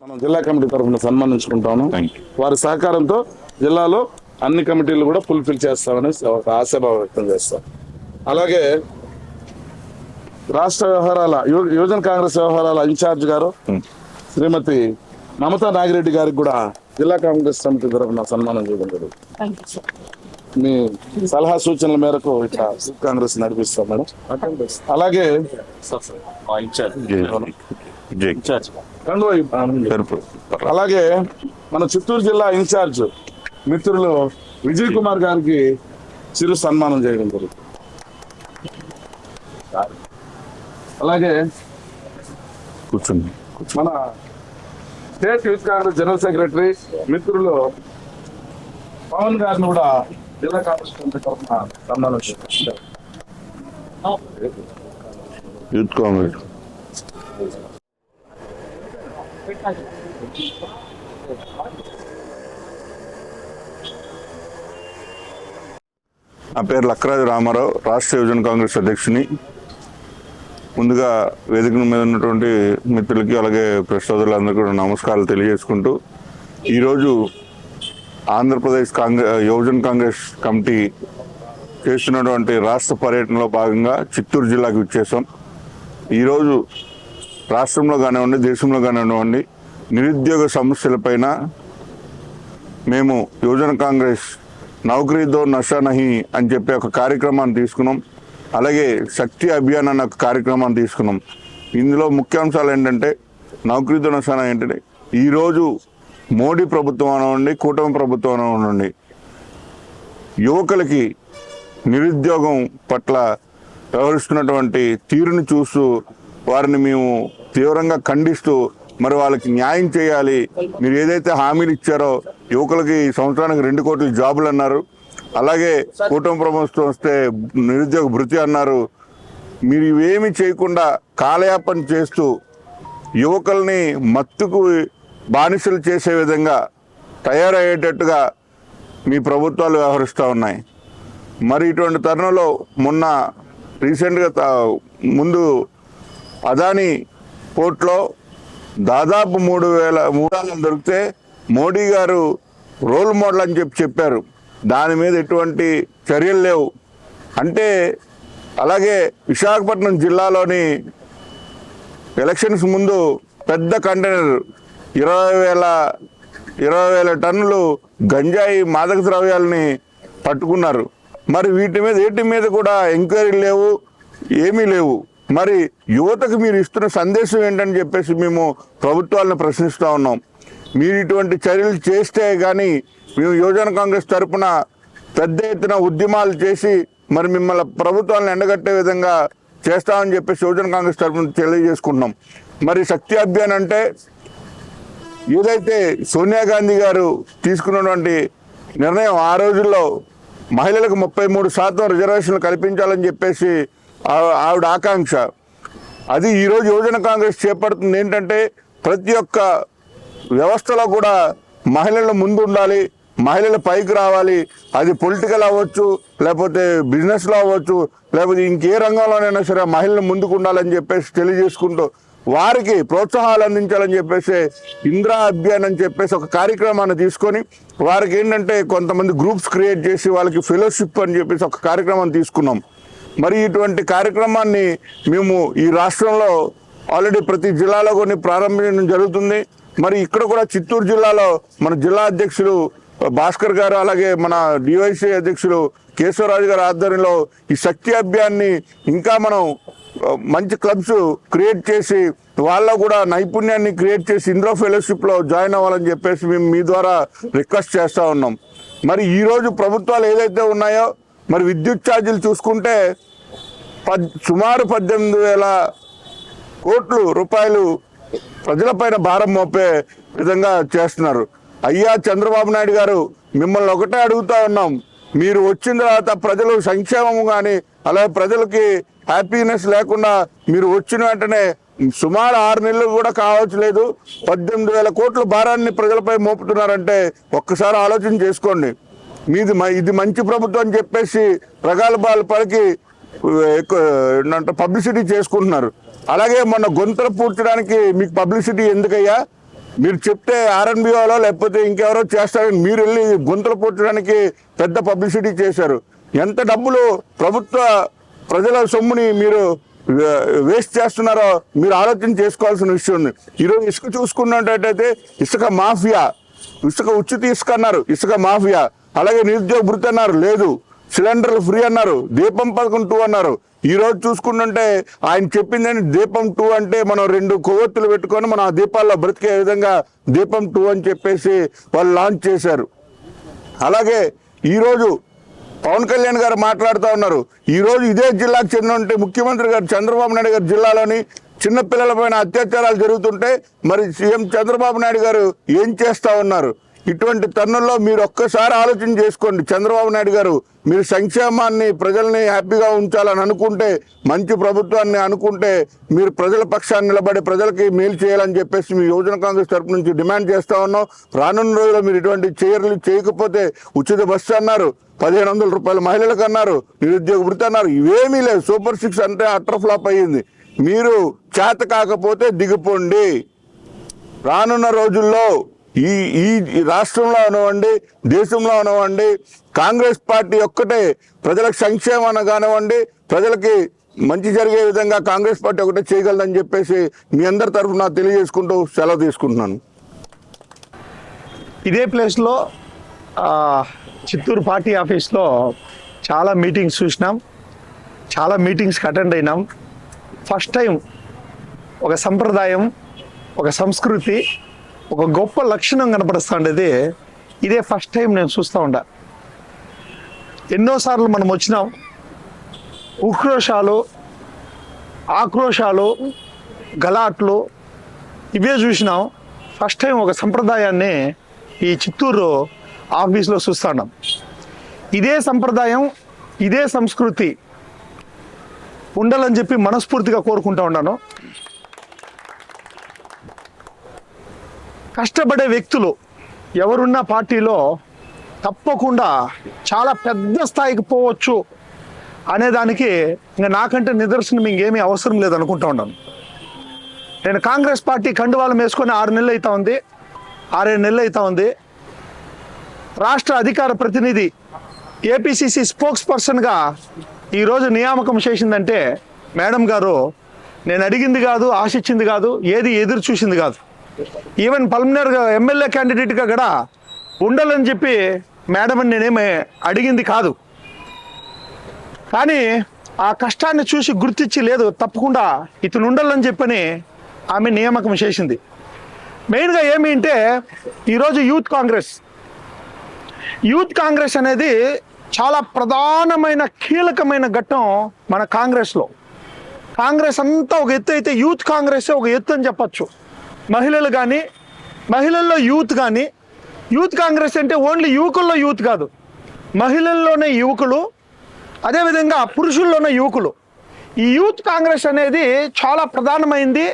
మనం జిల్లా కమిటీ తరఫున యూ వారి సహకారంతో జిల్లాలో అన్ని కమిటీలు కూడా ఫుల్ఫిల్ చేస్తామని ఒక ఆశాభావం వ్యక్తం చేస్తాం. అలాగే రాష్ట్ర వ్యవహారాల యువజన కాంగ్రెస్ వ్యవహారాల ఇన్ఛార్జ్ గారు Hmm. శ్రీమతి మమతా నాగిరెడ్డి గారికి కూడా జిల్లా కాంగ్రెస్ కమిటీ తరఫున సన్మానం చేయడం జరుగుతుంది మీ సలహా సూచనల మేరకు ఇట్లా కాంగ్రెస్ నడిపిస్తాం మేడం. అలాగే జై అలాగే మన చిత్తూరు జిల్లా ఇన్ఛార్జ్ మిత్రులు విజయ్ కుమార్ గారికి చిరు సన్మానం చేయడం జరుగుతుంది. అలాగే కూర్చోండి. మన state youth Congress general secretary మిత్రులు పవన్ గారిని కూడా జిల్లా కాంగ్రెస్ కమిటీ తరఫున సన్మానం యూత్ కాంగ్రెస్. నా పేరు లక్రాజు రామారావు రాష్ట్ర యువజన కాంగ్రెస్ అధ్యక్షుని. ముందుగా వేదిక మీద ఉన్నటువంటి మిత్రులకి అలాగే ప్రెస్ సోదరులందరికీ కూడా నమస్కారాలు తెలియజేసుకుంటూ ఈరోజు ఆంధ్రప్రదేశ్ కాంగ్రెస్ యువజన కాంగ్రెస్ కమిటీ చేస్తున్నటువంటి రాష్ట్ర పర్యటనలో భాగంగా చిత్తూరు జిల్లాకు ఇచ్చేసాం ఈరోజు రాష్ట్రంలో కానివ్వండి దేశంలో కానివ్వండి నిరుద్యోగ సమస్యలపైన మేము యువజన కాంగ్రెస్ నౌకరీతో నషా నహి అని చెప్పి ఒక కార్యక్రమాన్ని తీసుకున్నాం. అలాగే శక్తి అభియాన్ అన్న ఒక కార్యక్రమాన్ని తీసుకున్నాం. ఇందులో ముఖ్యాంశాలు ఏంటంటే నౌకరీతో నషా ఏంటంటే ఈరోజు మోడీ ప్రభుత్వం అనండి కూటమి ప్రభుత్వం అనండి యువకులకి నిరుద్యోగం పట్ల వ్యవహరిస్తున్నటువంటి తీరును చూస్తూ వారిని మేము తీవ్రంగా ఖండిస్తూ మరి వాళ్ళకి న్యాయం చేయాలి. మీరు ఏదైతే హామీలు ఇచ్చారో యువకులకి ఈ సంవత్సరానికి రెండు కోట్ల జాబులు అన్నారు. అలాగే కూటమి ప్రభుత్వం వస్తే నిరుద్యోగ భృతి అన్నారు. మీరు ఇవేమి చేయకుండా కాలయాపన చేస్తూ యువకుల్ని మత్తుకు బానిసలు చేసే విధంగా తయారయ్యేటట్టుగా మీ ప్రభుత్వాలు వ్యవహరిస్తూ ఉన్నాయి. మరి ఇటువంటి తరుణంలో మొన్న రీసెంట్గా ముందు అదాని పోర్ట్లో దాదాపు మూడు వేల మూడాలు దొరికితే మోడీ గారు రోల్ మోడల్ అని చెప్పి చెప్పారు. దాని మీద ఎటువంటి చర్యలు లేవు. అంటే అలాగే విశాఖపట్నం జిల్లాలోని ఎలక్షన్స్ ముందు పెద్ద కంటైనర్ ఇరవై వేల ఇరవై వేల టన్నులు గంజాయి మాదక ద్రవ్యాలని పట్టుకున్నారు. మరి వీటి మీద వీటి మీద కూడా ఎంక్వైరీలు లేవు ఏమీ లేవు. మరి యువతకు మీరు ఇస్తున్న సందేశం ఏంటని చెప్పేసి మేము ప్రభుత్వాలను ప్రశ్నిస్తూ ఉన్నాం. మీరు ఇటువంటి చర్యలు చేస్తే కానీ మేము యువజన కాంగ్రెస్ తరఫున పెద్ద ఎత్తున ఉద్యమాలు చేసి మరి మిమ్మల్ని ప్రభుత్వాలను ఎండగట్టే విధంగా చేస్తామని చెప్పేసి యువజన కాంగ్రెస్ తరపున తెలియజేసుకుంటున్నాం. మరి శక్తి అభియాన్ అంటే ఏదైతే సోనియా గాంధీ గారు తీసుకున్నటువంటి నిర్ణయం ఆ రోజుల్లో మహిళలకు ముప్పై మూడు శాతం రిజర్వేషన్లు కల్పించాలని చెప్పేసి ఆవిడ ఆకాంక్ష. అది ఈరోజు యువజన కాంగ్రెస్ చేపడుతుంది ఏంటంటే ప్రతి ఒక్క వ్యవస్థలో కూడా మహిళలు ముందు ఉండాలి మహిళలు పైకి రావాలి. అది పొలిటికల్ అవ్వచ్చు లేకపోతే బిజినెస్లో అవ్వచ్చు లేకపోతే ఇంకే రంగంలోనైనా సరే మహిళలు ముందుకు ఉండాలని చెప్పేసి తెలియజేసుకుంటూ వారికి ప్రోత్సాహాలు అందించాలని చెప్పేసి ఇందిరా అభియాన్ అని చెప్పేసి ఒక కార్యక్రమాన్ని తీసుకొని వారికి ఏంటంటే కొంతమంది గ్రూప్స్ క్రియేట్ చేసి వాళ్ళకి ఫెలోషిప్ అని చెప్పేసి ఒక కార్యక్రమాన్ని తీసుకున్నాం. మరి ఇటువంటి కార్యక్రమాన్ని మేము ఈ రాష్ట్రంలో ఆల్రెడీ ప్రతి జిల్లాలో కొన్ని ప్రారంభించడం జరుగుతుంది. మరి ఇక్కడ కూడా చిత్తూరు జిల్లాలో మన జిల్లా అధ్యక్షులు భాస్కర్ గారు అలాగే మన డివైసీ అధ్యక్షులు కేశవరాజు గారి ఆధ్వర్యంలో ఈ శక్తి అభియాన్ని ఇంకా మనం మంచి క్లబ్స్ క్రియేట్ చేసి వాళ్ళ కూడా నైపుణ్యాన్ని క్రియేట్ చేసి ఇంద్రో ఫెలోషిప్లో జాయిన్ అవ్వాలని చెప్పేసి మేము మీ ద్వారా రిక్వెస్ట్ చేస్తూ ఉన్నాం. మరి ఈరోజు ప్రభుత్వాలు ఏదైతే ఉన్నాయో మరి విద్యుత్ ఛార్జీలు చూసుకుంటే పద్ సుమారు పద్దెనిమిది వేల కోట్లు రూపాయలు ప్రజలపైన భారం మోపే విధంగా చేస్తున్నారు. అయ్యా చంద్రబాబు నాయుడు గారు మిమ్మల్ని ఒకటే అడుగుతా ఉన్నాం. మీరు వచ్చిన తర్వాత ప్రజలు సంక్షేమం కానీ అలాగే ప్రజలకి హ్యాపీనెస్ లేకుండా మీరు వచ్చిన వెంటనే సుమారు ఆరు నెలలు కూడా కావచ్చు లేదు పద్దెనిమిది వేల కోట్ల భారాన్ని ప్రజలపై మోపుతున్నారంటే ఒక్కసారి ఆలోచన చేసుకోండి. మీది మ- ఇది మంచి ప్రభుత్వం అని చెప్పేసి ప్రగాల్భాలు పలికి ఎక్కువ ఏంటంటే పబ్లిసిటీ చేసుకుంటున్నారు. అలాగే మొన్న గొంతులు పూడ్చడానికి మీకు పబ్లిసిటీ ఎందుకయ్యా? మీరు చెప్తే ఆర్ఎన్బిఓలో లేకపోతే ఇంకెవరో చేస్తారని మీరు వెళ్ళి గొంతులు పూడ్చడానికి పెద్ద పబ్లిసిటీ చేశారు. ఎంత డబ్బులు ప్రభుత్వ ప్రజల సొమ్ముని మీరు వేస్ట్ చేస్తున్నారో మీరు ఆలోచన చేసుకోవాల్సిన విషయం ఉంది. ఈరోజు ఇసుక చూసుకున్నట్టయితే ఇసుక మాఫియా ఇసుక ఉచిత ఇసుక అన్నారు ఇసుక మాఫియా. అలాగే నిరుద్యోగ భృతి అన్నారు లేదు. సిలిండర్లు ఫ్రీ అన్నారు దీపం పథకం టూ అన్నారు. ఈ రోజు చూసుకుంటుంటే ఆయన చెప్పిందని దీపం టూ అంటే మనం రెండు కొవ్వొత్తులు పెట్టుకొని మనం ఆ దీపాల్లో బ్రతికే విధంగా దీపం టూ అని చెప్పేసి వాళ్ళు లాంచ్ చేశారు. అలాగే ఈరోజు పవన్ కళ్యాణ్ గారు మాట్లాడుతూ ఉన్నారు. ఈరోజు ఇదే జిల్లాకు చెందిన ముఖ్యమంత్రి గారు చంద్రబాబు నాయుడు గారి జిల్లాలోని చిన్న పిల్లలపైన అత్యాచారాలు జరుగుతుంటే మరి సీఎం చంద్రబాబు నాయుడు గారు ఏం చేస్తూ ఉన్నారు? ఇటువంటి తరుణంలో మీరు ఒక్కసారి ఆలోచన చేసుకోండి. చంద్రబాబు నాయుడు గారు మీరు సంక్షేమాన్ని ప్రజల్ని హ్యాపీగా ఉంచాలని అనుకుంటే మంచి ప్రభుత్వాన్ని అనుకుంటే మీరు ప్రజల పక్షాన్ని నిలబడి ప్రజలకి మేలు చేయాలని చెప్పేసి మీ యువజన కాంగ్రెస్ తరపు నుంచి డిమాండ్ చేస్తా ఉన్నాం. రానున్న రోజుల్లో మీరు ఇటువంటి చర్యలు చేయకపోతే ఉచిత బస్సు అన్నారు. పదిహేను వందల రూపాయలు మహిళలకు అన్నారు. నిరుద్యోగ వృత్తి అన్నారు. ఇవేమీ లేదు సూపర్ సిక్స్ అంటే అట్టర్ ఫ్లాప్ అయ్యింది. మీరు చేత కాకపోతే దిగిపోండి. రానున్న రోజుల్లో ఈ ఈ రాష్ట్రంలో అనవండి దేశంలో అనవండి కాంగ్రెస్ పార్టీ ఒక్కటే ప్రజలకు సంక్షేమం కానివ్వండి ప్రజలకి మంచి జరిగే విధంగా కాంగ్రెస్ పార్టీ ఒకటే చేయగలదని చెప్పేసి మీ అందరి తరఫున తెలియజేసుకుంటూ సెలవు తీసుకుంటున్నాను. ఇదే ప్లేస్లో చిత్తూరు పార్టీ ఆఫీస్లో చాలా మీటింగ్స్ చూసినాం. చాలా మీటింగ్స్కి అటెండ్ అయినాం. ఫస్ట్ టైం ఒక సంప్రదాయం ఒక సంస్కృతి ఒక గొప్ప లక్షణం కనపడుస్తుండేది. ఇదే ఫస్ట్ టైం నేను చూస్తూ ఉండా. ఎన్నోసార్లు మనం వచ్చినాం. ఉక్రోషాలు ఆక్రోషాలు గలాట్లు ఇవే చూసినాం. ఫస్ట్ టైం ఒక సంప్రదాయాన్ని ఈ చిత్తూరు ఆఫీస్లో చూస్తున్నాం ఇదే సంప్రదాయం ఇదే సంస్కృతి ఉండాలని చెప్పి మనస్ఫూర్తిగా కోరుకుంటా ఉన్నాను. కష్టపడే వ్యక్తులు ఎవరున్న పార్టీలో తప్పకుండా చాలా పెద్ద స్థాయికి పోవచ్చు అనేదానికి ఇంకా నాకంటే నిదర్శనం ఇంకేమీ అవసరం లేదనుకుంటా ఉన్నాను. నేను కాంగ్రెస్ పార్టీ కండువాలం వేసుకొని ఆరు నెలలు అవుతా ఉంది. ఆరేడు నెలలు అవుతా ఉంది. రాష్ట్ర అధికార ప్రతినిధి ఏపీసీసీ స్పోక్స్ పర్సన్గా ఈరోజు నియామకం చేసిందంటే మేడం గారు నేను అడిగింది కాదు ఆశించింది కాదు ఏది ఎదురు చూసింది కాదు. ఈవెన్ పల్మినర్గా ఎమ్మెల్యే క్యాండిడేట్గా కూడా ఉండాలని చెప్పి మేడం నేనేమి అడిగింది కాదు. కానీ ఆ కష్టాన్ని చూసి గుర్తించి లేదు తప్పకుండా ఇతను ఉండాలని చెప్పని ఆమె నియామకం చేసింది. మెయిన్గా ఏమి అంటే ఈరోజు యూత్ కాంగ్రెస్. యూత్ కాంగ్రెస్ అనేది చాలా ప్రధానమైన కీలకమైన ఘట్టం మన కాంగ్రెస్లో. కాంగ్రెస్ అంతా ఒక ఎత్తు అయితే యూత్ కాంగ్రెస్ ఒక ఎత్తు అని చెప్పచ్చు. మహిళలు కానీ మహిళల్లో యూత్ కానీ యూత్ కాంగ్రెస్ అంటే ఓన్లీ యువకుల్లో యూత్ కాదు. మహిళల్లోనే యువకులు అదేవిధంగా పురుషుల్లోనే యువకులు. ఈ యూత్ కాంగ్రెస్ అనేది చాలా ప్రధానమైంది.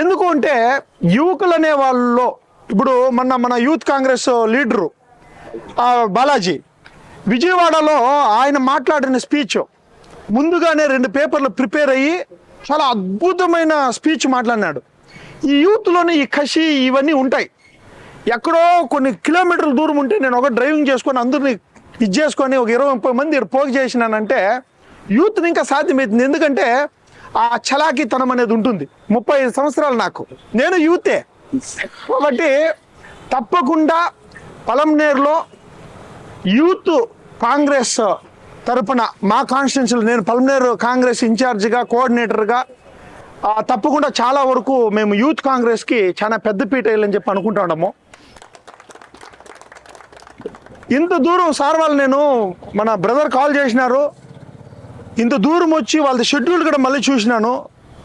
ఎందుకు అంటే యువకులు అనే వాళ్ళలో ఇప్పుడు మన మన యూత్ కాంగ్రెస్ లీడరు బాలాజీ విజయవాడలో ఆయన మాట్లాడిన స్పీచ్ ముందుగానే రెండు పేపర్లు ప్రిపేర్ అయ్యి చాలా అద్భుతమైన స్పీచ్ మాట్లాడినాడు. ఈ యూత్లోనే ఈ కసి ఇవన్నీ ఉంటాయి. ఎక్కడో కొన్ని కిలోమీటర్ల దూరం ఉంటే నేను ఒక డ్రైవింగ్ చేసుకొని అందరిని ఇది చేసుకొని ఒక ఇరవై ముప్పై మంది పోగు చేసినానంటే యూత్ని ఇంకా సాధ్యమవుతుంది ఎందుకంటే ఆ చలాకీతనం అనేది ఉంటుంది. ముప్పై ఐదు సంవత్సరాలు నాకు. నేను యూతే. కాబట్టి తప్పకుండా పలంనేరులో యూత్ కాంగ్రెస్ తరపున మా కాన్స్టిట్యున్సీలో నేను పలంనేరు కాంగ్రెస్ ఇన్ఛార్జిగా కోఆర్డినేటర్గా తప్పకుండా చాలా వరకు మేము యూత్ కాంగ్రెస్కి చాలా పెద్ద పీట వేయాలని చెప్పి అనుకుంటున్నాము. ఇంత దూరం సార్ వాళ్ళు నేను మన బ్రదర్ కాల్ చేసినారు. ఇంత దూరం వచ్చి వాళ్ళ షెడ్యూల్ కూడా మళ్ళీ చూసినాను.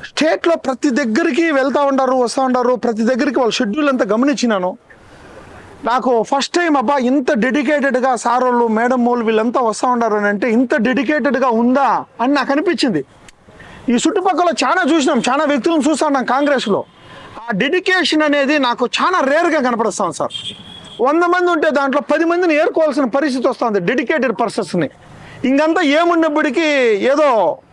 స్టేట్లో ప్రతి దగ్గరికి వెళ్తా ఉండారు వస్తూ ఉంటారు ప్రతి దగ్గరికి వాళ్ళ షెడ్యూల్ అంతా గమనించినాను. నాకు ఫస్ట్ టైం అబ్బా ఇంత డెడికేటెడ్గా సార్ వాళ్ళు మేడం వాళ్ళు వీళ్ళంతా వస్తూ ఉన్నారు అని అంటే ఇంత డెడికేటెడ్గా ఉందా అని నాకు అనిపించింది. ఈ చుట్టుపక్కల చాలా చూసినాం చాలా వ్యక్తులను చూస్తా ఉన్నాం కాంగ్రెస్లో. ఆ డెడికేషన్ అనేది నాకు చాలా రేర్గా కనపడుస్తాం సార్. వంద మంది ఉంటే దాంట్లో పది మందిని ఏరుకోవాల్సిన పరిస్థితి వస్తుంది డెడికేటెడ్ పర్సన్స్ని. ఇంకంతా ఏమున్నప్పటికీ ఏదో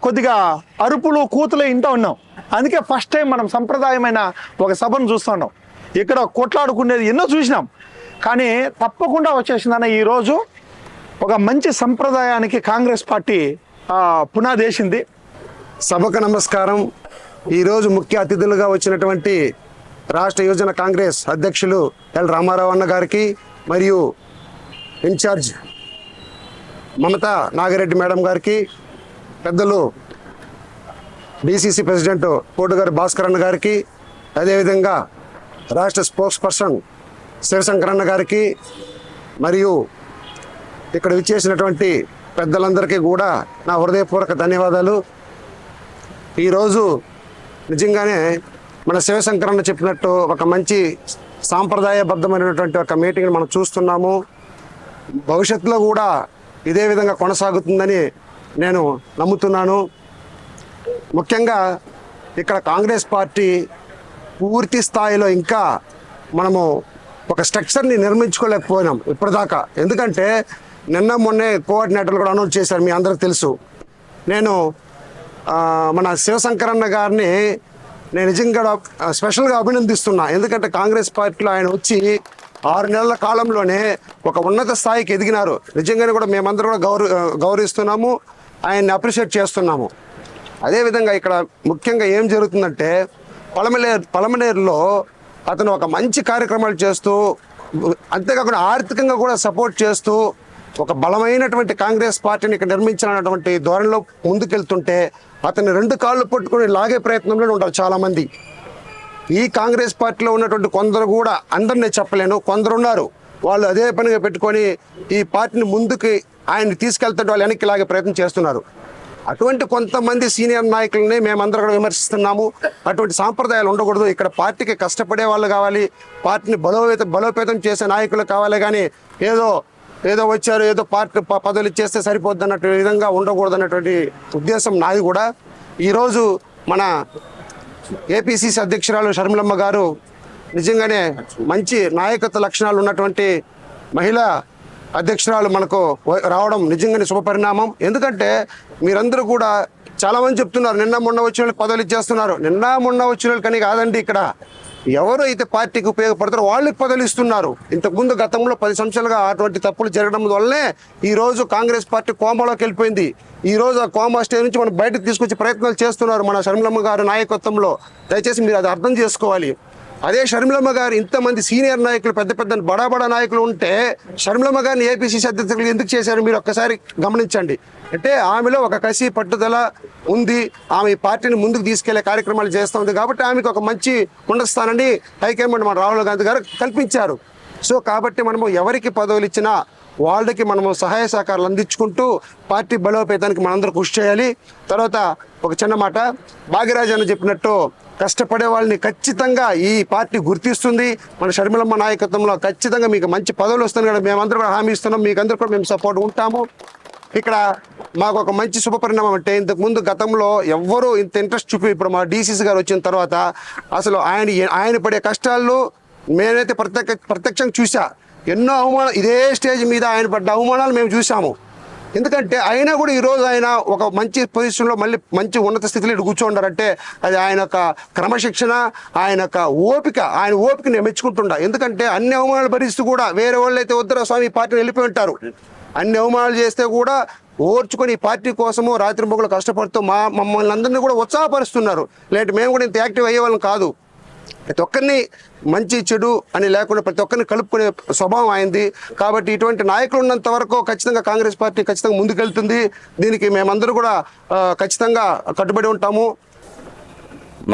కొద్దిగా అరుపులు కూతులు ఇంటా ఉన్నాం. అందుకే ఫస్ట్ టైం మనం సంప్రదాయమైన ఒక సభను చూస్తున్నాం. ఇక్కడ కొట్లాడుకునేది ఎన్నో చూసినాం. కానీ తప్పకుండా వచ్చేసిందన్న ఈరోజు ఒక మంచి సంప్రదాయానికి కాంగ్రెస్ పార్టీ పునాదేసింది. సభకు నమస్కారం. ఈరోజు ముఖ్య అతిథులుగా వచ్చినటువంటి రాష్ట్ర యువజన కాంగ్రెస్ అధ్యక్షులు ఎల్ రామారావు అన్న గారికి మరియు ఇన్ఛార్జ్ మమతా నాగిరెడ్డి మేడం గారికి పెద్దలు డిసిసి ప్రెసిడెంట్ కోటుగారి భాస్కర్ అన్న గారికి అదేవిధంగా రాష్ట్ర స్పోక్స్ పర్సన్ శివశంకర్ అన్న గారికి మరియు ఇక్కడ విచ్చేసినటువంటి పెద్దలందరికీ కూడా నా హృదయపూర్వక ధన్యవాదాలు. ఈరోజు నిజంగానే మన శివశంకరన్న చెప్పినట్టు ఒక మంచి సాంప్రదాయబద్ధమైనటువంటి ఒక మీటింగ్ని మనం చూస్తున్నాము. భవిష్యత్తులో కూడా ఇదే విధంగా కొనసాగుతుందని నేను నమ్ముతున్నాను. ముఖ్యంగా ఇక్కడ కాంగ్రెస్ పార్టీ పూర్తి స్థాయిలో ఇంకా మనము ఒక స్ట్రక్చర్ని నిర్మించుకోలేకపోయినాం ఇప్పటిదాకా. ఎందుకంటే నిన్న మొన్నే కోఆర్డినేటర్లు కూడా అనౌన్స్ చేశారు మీ అందరికి తెలుసు. నేను మన శివశంకరన్న గారిని నేను నిజంగా స్పెషల్గా అభినందిస్తున్నా. ఎందుకంటే కాంగ్రెస్ పార్టీలో ఆయన వచ్చి ఆరు నెలల కాలంలోనే ఒక ఉన్నత స్థాయికి ఎదిగినారు. నిజంగానే కూడా మేమందరం కూడా గౌరవ గౌరవిస్తున్నాము. ఆయన్ని అప్రిషియేట్ చేస్తున్నాము. అదేవిధంగా ఇక్కడ ముఖ్యంగా ఏం జరుగుతుందంటే పలమనేర్ పలమనేరులో అతను ఒక మంచి కార్యక్రమాలు చేస్తూ అంతేకాకుండా ఆర్థికంగా కూడా సపోర్ట్ చేస్తూ ఒక బలమైనటువంటి కాంగ్రెస్ పార్టీని ఇక్కడ నిర్మించాలన్నటువంటి ధోరణిలో ముందుకెళ్తుంటే అతన్ని రెండు కాళ్ళు పట్టుకుని లాగే ప్రయత్నంలో ఉంటారు చాలామంది. ఈ కాంగ్రెస్ పార్టీలో ఉన్నటువంటి కొందరు కూడా అందరినీ చెప్పలేను. కొందరు ఉన్నారు వాళ్ళు అదే పనిగా పెట్టుకొని ఈ పార్టీని ముందుకి ఆయన తీసుకెళ్తాడు వాళ్ళు వెనక్కి లాగే ప్రయత్నం చేస్తున్నారు. అటువంటి కొంతమంది సీనియర్ నాయకులని మేమందరం కూడా విమర్శిస్తున్నాము. అటువంటి సాంప్రదాయాలు ఉండకూడదు. ఇక్కడ పార్టీకి కష్టపడే వాళ్ళు కావాలి. పార్టీని బలోపేత బలోపేతం చేసే నాయకులు కావాలి కానీ ఏదో ఏదో వచ్చారు ఏదో పార్టీ ప- పదవులు ఇచ్చేస్తే సరిపోద్ది అన్నట్టు విధంగా ఉండకూడదు అన్నటువంటి ఉద్దేశం నాది కూడా. ఈరోజు మన ఏపీసీసీ అధ్యక్షురాలు షర్మిలమ్మ గారు నిజంగానే మంచి నాయకత్వ లక్షణాలు ఉన్నటువంటి మహిళా అధ్యక్షురాలు మనకు రావడం నిజంగానే శుభపరిణామం ఎందుకంటే మీరందరూ కూడా చాలామంది చెప్తున్నారు నిన్న మొన్న వచ్చిన వాళ్ళకి పదవులు ఇచ్చేస్తున్నారు. నిన్న మొన్న వచ్చిన వాళ్ళకి అని కాదండి ఇక్కడ. ఎవరు అయితే పార్టీకి ఉపయోగపడతారో వాళ్ళకి పదవులు ఇస్తున్నారు ఇంతకుముందు గతంలో పది సంవత్సరాలుగా అటువంటి తప్పులు జరగడం వల్లనే ఈ రోజు కాంగ్రెస్ పార్టీ కోమాలోకి వెళ్ళిపోయింది. ఈ రోజు ఆ కోమా స్టేజ్ నుంచి మనం బయటకు తీసుకొచ్చే ప్రయత్నాలు చేస్తున్నారు మన షర్మిలమ్మ గారు నాయకత్వంలో. దయచేసి మీరు అది అర్థం చేసుకోవాలి. అదే షర్మిలమ్మ గారు ఇంతమంది సీనియర్ నాయకులు పెద్ద పెద్ద బడా బడా నాయకులు ఉంటే షర్మిలమ్మ గారిని ఏపీసీసీ అధ్యక్షులు ఎందుకు చేశారు? మీరు ఒక్కసారి గమనించండి. అంటే ఆమెలో ఒక కసి పట్టుదల ఉంది. ఆమె పార్టీని ముందుకు తీసుకెళ్ళే కార్యక్రమాలు చేస్తూ ఉంది కాబట్టి ఆమెకు ఒక మంచి ఉండస్థానాన్ని హైకమాండ్ మన రాహుల్ గాంధీ గారు కల్పించారు. సో కాబట్టి మనము ఎవరికి పదవులు ఇచ్చినా వాళ్ళకి మనము సహాయ సహకారాలు అందించుకుంటూ పార్టీ బలోపేతానికి మనందరూ కృషి చేయాలి. తర్వాత ఒక చిన్న మాట. భాగ్యరాజు అని చెప్పినట్టు కష్టపడే వాళ్ళని ఖచ్చితంగా ఈ పార్టీ గుర్తిస్తుంది. మన షర్మిలమ్మ నాయకత్వంలో ఖచ్చితంగా మీకు మంచి పదవులు వస్తాను కదా. మేమందరూ కూడా హామీ ఇస్తున్నాం. మీకు అందరూ కూడా మేము సపోర్ట్ ఉంటాము. ఇక్కడ మాకు ఒక మంచి శుభపరిణామం అంటే ఇంతకు ముందు గతంలో ఎవ్వరూ ఇంత ఇంట్రెస్ట్ చూపి ఇప్పుడు మా డీసీసీ గారు వచ్చిన తర్వాత అసలు ఆయన ఆయన పడే కష్టాల్లో మేమైతే ప్రత్యక్ష ప్రత్యక్షంగా చూసా. ఎన్నో అవమానం ఇదే స్టేజ్ మీద ఆయన పడ్డ అవమానాలు మేము చూసాము. ఎందుకంటే అయినా కూడా ఈరోజు ఆయన ఒక మంచి పొజిషన్లో మళ్ళీ మంచి ఉన్నత స్థితిలో ఇటు కూర్చోండారంటే అది ఆయన యొక్క క్రమశిక్షణ ఆయన యొక్క ఓపిక ఆయన ఓపిక నేను మెచ్చుకుంటుండా. ఎందుకంటే అన్ని అవమానాలు భరిస్తూ కూడా వేరే వాళ్ళు అయితే వద్దరా స్వామి పార్టీని వెళ్ళిపోయి ఉంటారు. అన్ని అవమానాలు చేస్తే కూడా ఓర్చుకొని ఈ పార్టీ కోసము రాత్రి మొగలు కష్టపడుతూ మా మమ్మల్ని అందరినీ కూడా ఉత్సాహపరుస్తున్నారు. లేదంటే మేము కూడా ఇంత యాక్టివ్ అయ్యేవాళ్ళం కాదు. ప్రతి ఒక్కరిని మంచి చెడు అని లేకుండా ప్రతి ఒక్కరిని కలుపుకునే స్వభావం అయింది కాబట్టి ఇటువంటి నాయకులు ఉన్నంత వరకు ఖచ్చితంగా కాంగ్రెస్ పార్టీ ఖచ్చితంగా ముందుకెళ్తుంది. దీనికి మేమందరూ కూడా ఖచ్చితంగా కట్టుబడి ఉంటాము.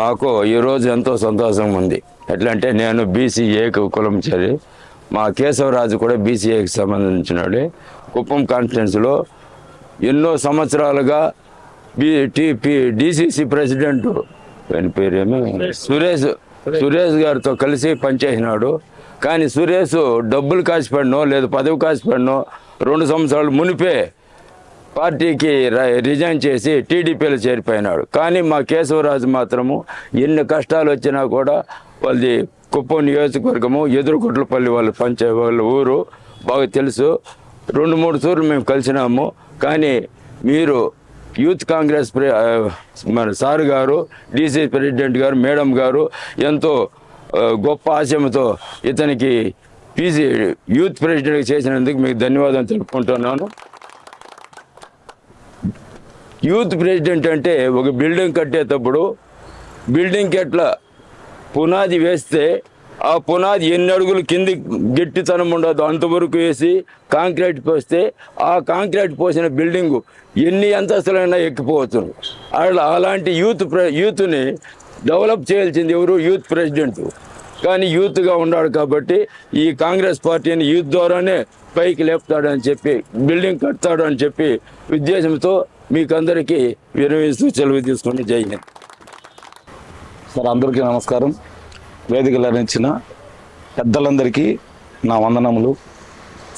మాకు ఈరోజు ఎంతో సంతోషంగా ఉంది. ఎట్లా అంటే నేను బీసీఏకి కులం చేరి మా కేశవరాజు కూడా బీసీఏకి సంబంధించినాడు కుప్పం కాన్స్టిట్యున్సీలో ఎన్నో సంవత్సరాలుగా బీటీపీ డీసీసీ డిసిసి ప్రెసిడెంట్. ఆయన పేరేమో? సురేష్ సురేష్ గారితో కలిసి పనిచేసినాడు. కానీ సురేష్ డబ్బులు కాసిపడినో లేదు పదవి కాసిపడినో రెండు సంవత్సరాలు మునిపే పార్టీకి రిజైన్ చేసి టీడీపీలో చేరిపోయినాడు. కానీ మా కేశవరాజు మాత్రము ఎన్ని కష్టాలు వచ్చినా కూడా వాళ్ళది కుప్పం నియోజకవర్గము ఎదురుకొట్లపల్లి వాళ్ళు పంచే వాళ్ళ ఊరు బాగా తెలుసు. రెండు మూడు సార్లు మేము కలిసినాము. కానీ మీరు యూత్ కాంగ్రెస్ ప్రె- మన సార్ గారు డీసీ ప్రెసిడెంట్ గారు మేడం గారు ఎంతో గొప్ప ఆశయంతో ఇతనికి పీసీ యూత్ ప్రెసిడెంట్ చేసినందుకు మీకు ధన్యవాదాలు తెలుపుకుంటున్నాను. యూత్ ప్రెసిడెంట్ అంటే ఒక బిల్డింగ్ కట్టేటప్పుడు బిల్డింగ్కి ఎట్లా పునాది వేస్తే ఆ పునాది ఎన్ని అడుగులు కింది గట్టితనం ఉండదు అంతవరకు వేసి కాంక్రీట్ పోస్తే ఆ కాంక్రీట్ పోసిన బిల్డింగు ఎన్ని అంతస్తులైనా ఎక్కిపోవచ్చు. అలా అలాంటి యూత్ ప్ర యూత్ని డెవలప్ చేయాల్సింది ఎవరు? Youth president. కానీ యూత్గా ఉన్నాడు కాబట్టి ఈ కాంగ్రెస్ పార్టీని యూత్ ద్వారానే పైకి లేపుతాడని చెప్పి బిల్డింగ్ కడతాడు అని చెప్పి ఉద్దేశంతో మీకందరికీ విరమిస్తూ సెలవు తీసుకుని జై సార్ అందరికీ నమస్కారం. వేదికలు అందించిన పెద్దలందరికీ నా వందనములు.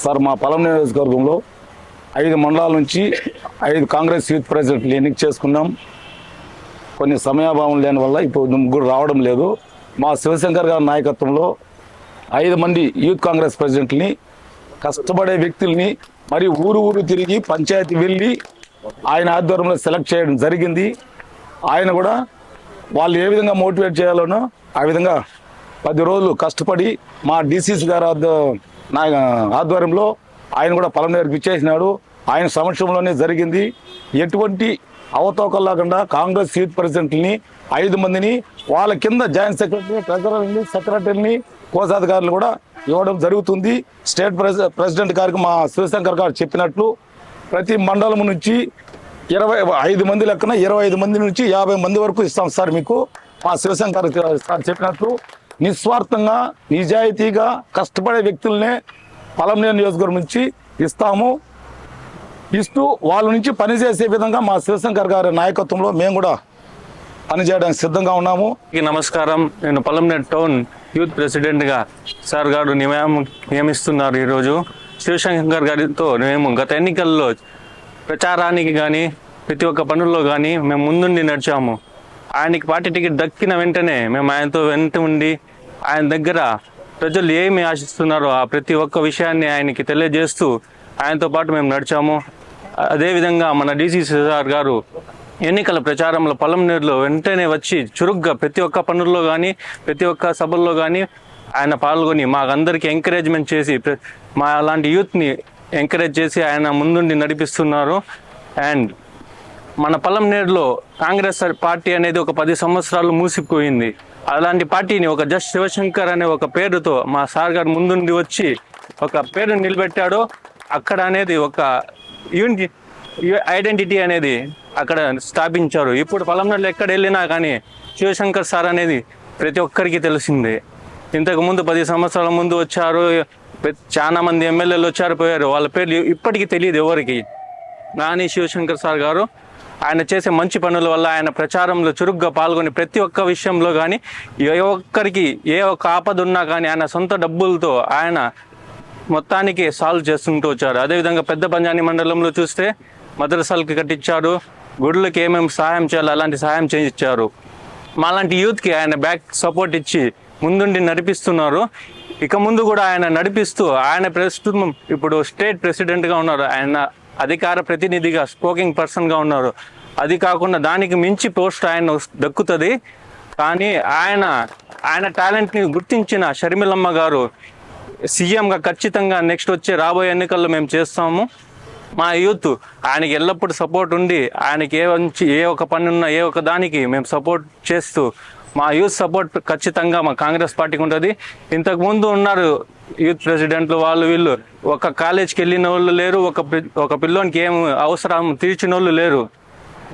సార్ మా పొలం నియోజకవర్గంలో ఐదు మండలాల నుంచి ఐదు కాంగ్రెస్ యూత్ ప్రెసిడెంట్లు ఎన్నిక చేసుకున్నాం. కొన్ని సమయాభావం లేని వల్ల ఇప్పుడు ముగ్గురు రావడం లేదు. మా శివశంకర్ గారి నాయకత్వంలో ఐదు మంది యూత్ కాంగ్రెస్ ప్రెసిడెంట్ని కష్టపడే వ్యక్తుల్ని మరి ఊరు ఊరు తిరిగి పంచాయతీ వెళ్ళి ఆయన ఆధ్వర్యంలో సెలెక్ట్ చేయడం జరిగింది. ఆయన కూడా వాళ్ళు ఏ విధంగా మోటివేట్ చేయాలనో ఆ విధంగా పది రోజులు కష్టపడి మా డిసిసి గారు నా ఆధ్వర్యంలో ఆయన కూడా పలమనేరుకు ఇచ్చేసినాడు ఆయన సమక్షంలోనే జరిగింది. ఎటువంటి అవతోకం లేకుండా కాంగ్రెస్ యూత్ ప్రెసిడెంట్ని ఐదు మందిని వాళ్ళ కింద జాయింట్ సెక్రటరీ ట్రెజరర్ని సెక్రటరీని కోశాధికారులు కూడా ఇవ్వడం జరుగుతుంది. స్టేట్ ప్రెసిడెంట్ గారికి మా శివశంకర్ గారు చెప్పినట్లు ప్రతి మండలం నుంచి ఇరవై ఐదు మంది లెక్కన ఇరవై ఐదు మంది నుంచి యాభై మంది వరకు ఇస్తాం సార్ మీకు. మా శివశంకర్ సార్ చెప్పినట్లు నిస్వార్థంగా నిజాయితీగా కష్టపడే వ్యక్తులనే పలంనేని నియోజకవర్గం నుంచి ఇస్తాము. ఇస్తూ వాళ్ళ నుంచి పనిచేసే విధంగా మా శివశంకర్ గారి నాయకత్వంలో మేము కూడా పనిచేయడానికి సిద్ధంగా ఉన్నాము. నమస్కారం నేను పలంనేని టౌన్ యూత్ ప్రెసిడెంట్గా సార్ గారు నియమం నియమిస్తున్నారు ఈరోజు. శివశంకర్ గారితో మేము గత ఎన్నికల్లో ప్రచారానికి కానీ ప్రతి ఒక్క పనుల్లో కానీ మేము ముందుండి నడిచాము. ఆయనకి పార్టీ టికెట్ దక్కిన వెంటనే మేము ఆయనతో వెంట ఉండి ఆయన దగ్గర ప్రజలు ఏమి ఆశిస్తున్నారో ఆ ప్రతి ఒక్క విషయాన్ని ఆయనకి తెలియజేస్తూ ఆయనతో పాటు మేము నడిచాము. అదేవిధంగా మన డీసీసీ సార్ గారు ఎన్నికల ప్రచారంలో పొలంనేరులో వెంటనే వచ్చి చురుగ్గా ప్రతి ఒక్క పనుల్లో కానీ ప్రతి ఒక్క సభల్లో కానీ ఆయన పాల్గొని మాకందరికీ ఎంకరేజ్మెంట్ చేసి మా అలాంటి యూత్ని ఎంకరేజ్ చేసి ఆయన ముందుండి నడిపిస్తున్నారు. అండ్ మన పొలంనేరులో కాంగ్రెస్ పార్టీ అనేది ఒక పది సంవత్సరాలు మూసిపోయింది. అలాంటి పార్టీని ఒక జస్ట్ శివశంకర్ అనే ఒక పేరుతో మా సార్ గారు ముందుండి వచ్చి ఒక పేరు నిలబెట్టాడో. అక్కడ అనేది ఒక యూనిటీ ఐడెంటిటీ అనేది అక్కడ స్థాపించారు. ఇప్పుడు పొలంలో ఎక్కడ వెళ్ళినా కానీ శివశంకర్ సార్ అనేది ప్రతి ఒక్కరికి తెలిసిందే. ఇంతకు ముందు పది సంవత్సరాల ముందు వచ్చారు. చాలా మంది ఎమ్మెల్యేలు వచ్చారు పోయారు. వాళ్ళ పేర్లు ఇప్పటికీ తెలియదు ఎవరికి. నాని శివశంకర్ సార్ గారు ఆయన చేసే మంచి పనుల వల్ల ఆయన ప్రచారంలో చురుగ్గా పాల్గొని ప్రతి ఒక్క విషయంలో కానీ ఏ ఒక్కరికి ఏ ఒక్క ఆపద ఉన్నా కానీ ఆయన సొంత డబ్బులతో ఆయన మొత్తానికి సాల్వ్ చేస్తుంటూ వచ్చారు. అదేవిధంగా పెద్ద పంజాని మండలంలో చూస్తే మదరసాలకి కట్టించారు. గుడులకు ఏమేమి సహాయం చేయాలో అలాంటి సహాయం చేయించారు. మాలాంటి యూత్కి ఆయన బ్యాక్ సపోర్ట్ ఇచ్చి ముందుండి నడిపిస్తున్నారు. ఇక ముందు కూడా ఆయన నడిపిస్తూ ఆయన ప్రస్తుతం ఇప్పుడు స్టేట్ ప్రెసిడెంట్గా ఉన్నారు. ఆయన అధికార ప్రతినిధిగా స్పోకింగ్ పర్సన్గా ఉన్నారు. అది కాకుండా దానికి మించి పోస్ట్ ఆయన దక్కుతుంది. కానీ ఆయన ఆయన టాలెంట్ని గుర్తించిన షర్మిలమ్మ గారు సీఎంగా ఖచ్చితంగా నెక్స్ట్ వచ్చే రాబోయే ఎన్నికల్లో మేము చేస్తాము. మా యూత్ ఆయనకి ఎల్లప్పుడూ సపోర్ట్ ఉండి ఆయనకి ఏ మంచి ఏ ఒక పని ఉన్నా ఏ ఒక దానికి మేము సపోర్ట్ చేస్తూ మా యూత్ సపోర్ట్ ఖచ్చితంగా మా కాంగ్రెస్ పార్టీకి ఉంటుంది. ఇంతకుముందు ఉన్నారు యూత్ ప్రెసిడెంట్లు వాళ్ళు వీళ్ళు. ఒక కాలేజ్కి వెళ్ళిన వాళ్ళు లేరు ఒక ఒక పిల్లోనికి ఏం అవసరం తీర్చిన వాళ్ళు లేరు.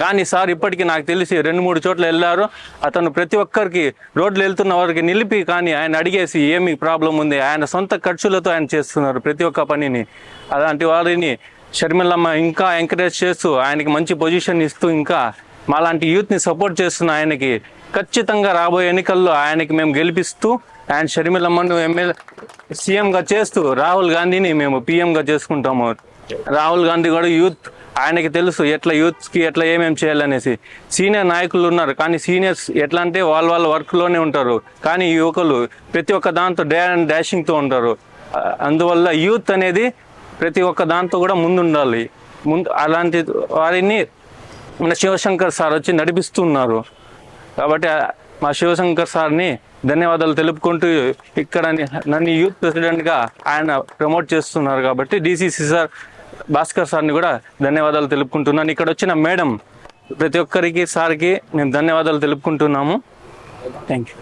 కానీ సార్ ఇప్పటికీ నాకు తెలిసి రెండు మూడు చోట్ల వెళ్ళారు. అతను ప్రతి ఒక్కరికి రోడ్లు వెళ్తున్న వారికి నిలిపి కానీ ఆయన అడిగేసి ఏమి ప్రాబ్లం ఉంది? ఆయన సొంత ఖర్చులతో ఆయన చేస్తున్నారు ప్రతి ఒక్క పనిని. అలాంటి వారిని షర్మిలమ్మ ఇంకా ఎంకరేజ్ చేస్తూ ఆయనకి మంచి పొజిషన్ ఇస్తూ ఇంకా మాలాంటి యూత్ని సపోర్ట్ చేస్తున్న ఆయనకి ఖచ్చితంగా రాబోయే ఎన్నికల్లో ఆయనకి మేము గెలిపిస్తూ ఆయన షర్మిలమ్మను ఎమ్మెల్యే సీఎంగా చేస్తూ రాహుల్ గాంధీని మేము పీఎంగా చేసుకుంటాము. రాహుల్ గాంధీ కూడా యూత్ ఆయనకి తెలుసు ఎట్లా యూత్కి ఎట్లా ఏమేమి చేయాలనేసి. సీనియర్ నాయకులు ఉన్నారు కానీ సీనియర్స్ ఎట్లా అంటే వాళ్ళ వాళ్ళ వర్క్లోనే ఉంటారు. కానీ యువకులు ప్రతి ఒక్క దాంతో డే అండ్ డాషింగ్తో ఉంటారు. అందువల్ల యూత్ అనేది ప్రతి ఒక్క దాంతో కూడా ముందుండాలి. ముందు అలాంటి వారిని మన శివశంకర్ సార్ వచ్చి నడిపిస్తున్నారు. కాబట్టి మా శివశంకర్ సార్ని ధన్యవాదాలు తెలుపుకుంటూ ఇక్కడ నన్ను యూత్ ప్రెసిడెంట్గా ఆయన ప్రమోట్ చేస్తున్నారు కాబట్టి డీసీసీ సార్ భాస్కర్ సార్ని కూడా ధన్యవాదాలు తెలుపుకుంటున్నాను. ఇక్కడ వచ్చిన మేడం ప్రతి ఒక్కరికి సార్కి నేను ధన్యవాదాలు తెలుపుకుంటున్నాము. Thank you